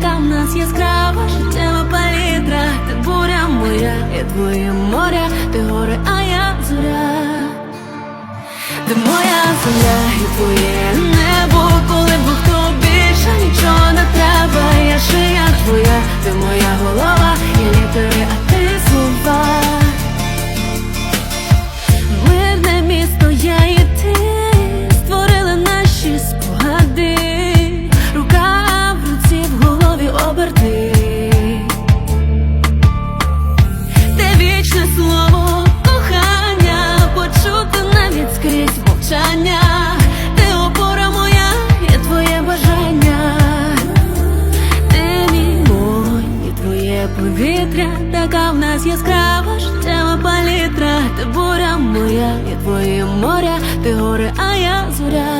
така в нас яскрава життєва палітра, ти буря моя, я твоє моря, ти гори, а я зоря. Ти моя земля і твоє повітря, така в нас яскрава життєва палітра, ти буря моя, я твоє моря, ти гори, а я зоря.